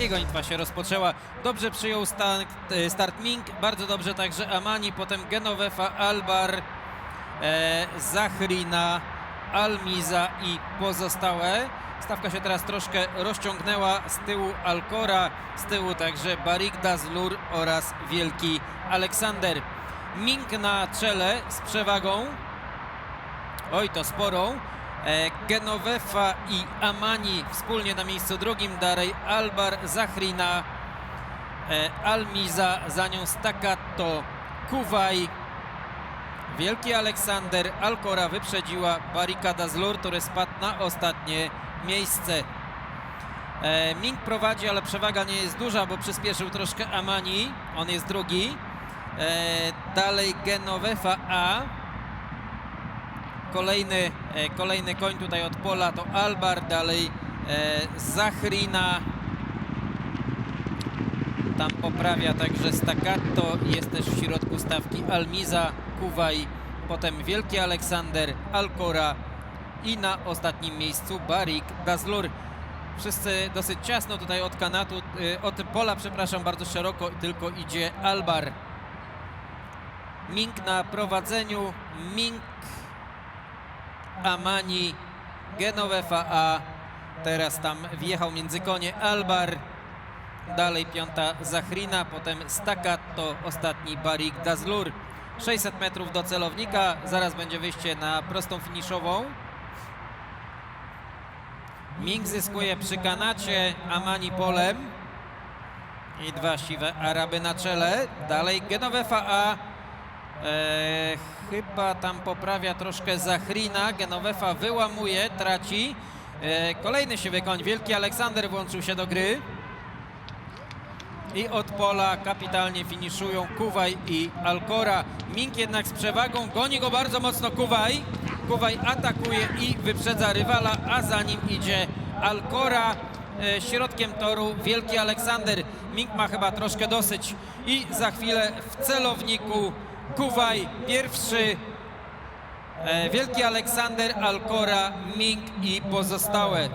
i gonitwa się rozpoczęła. Dobrze przyjął start, e, start Mink, bardzo dobrze także Amani, potem Genovefa, Albar, e, Zachrina, Almiza i pozostałe. Stawka się teraz troszkę rozciągnęła z tyłu Alcora, z tyłu także Barik Dazlur oraz Wielki Aleksander. Mink na czele z przewagą, oj to sporą. E, Genovefa i Amani wspólnie na miejscu drugim, dalej Albar, Zachrina, e, Almiza, za nią Staccato, Kuwaj, Wielki Aleksander, Alcora wyprzedziła Barikada z Lur, który spadł na ostatnie miejsce. E, Mink prowadzi, ale przewaga nie jest duża, bo przyspieszył troszkę Amani. On jest drugi. Dalej Genovefa A. Kolejny, e, kolejny koń tutaj od pola to Albar, dalej e, Zachrina. Tam poprawia także Staccato, jest też w środku stawki Almiza, Kuwaj, potem Wielki Aleksander, Alcora i na ostatnim miejscu Barik Dazlur. Wszyscy dosyć ciasno tutaj od kanatu, y, od pola, przepraszam, bardzo szeroko tylko idzie Albar. Mink na prowadzeniu, Mink, Amani, Genovefa A. Teraz tam wjechał między konie Albar. Dalej piąta Zachrina, potem Staccato, ostatni Barik Dazlur. 600 metrów do celownika, zaraz będzie wyjście na prostą finiszową. Ming zyskuje przy kanacie, Amani polem. I dwa siwe Araby na czele. Dalej Genovefa A. E, chyba tam poprawia troszkę Zachrina. Genovefa wyłamuje, traci. E, kolejny siwy koń, Wielki Aleksander włączył się do gry. I od pola kapitalnie finiszują Kuwaj i Alcora. Mink jednak z przewagą, goni go bardzo mocno Kuwaj. Kuwaj atakuje i wyprzedza rywala, a za nim idzie Alcora. E, Środkiem toru Wielki Aleksander. Mink ma chyba troszkę dosyć i za chwilę w celowniku Kuwaj pierwszy, e, Wielki Aleksander, Alcora, Ming i pozostałe.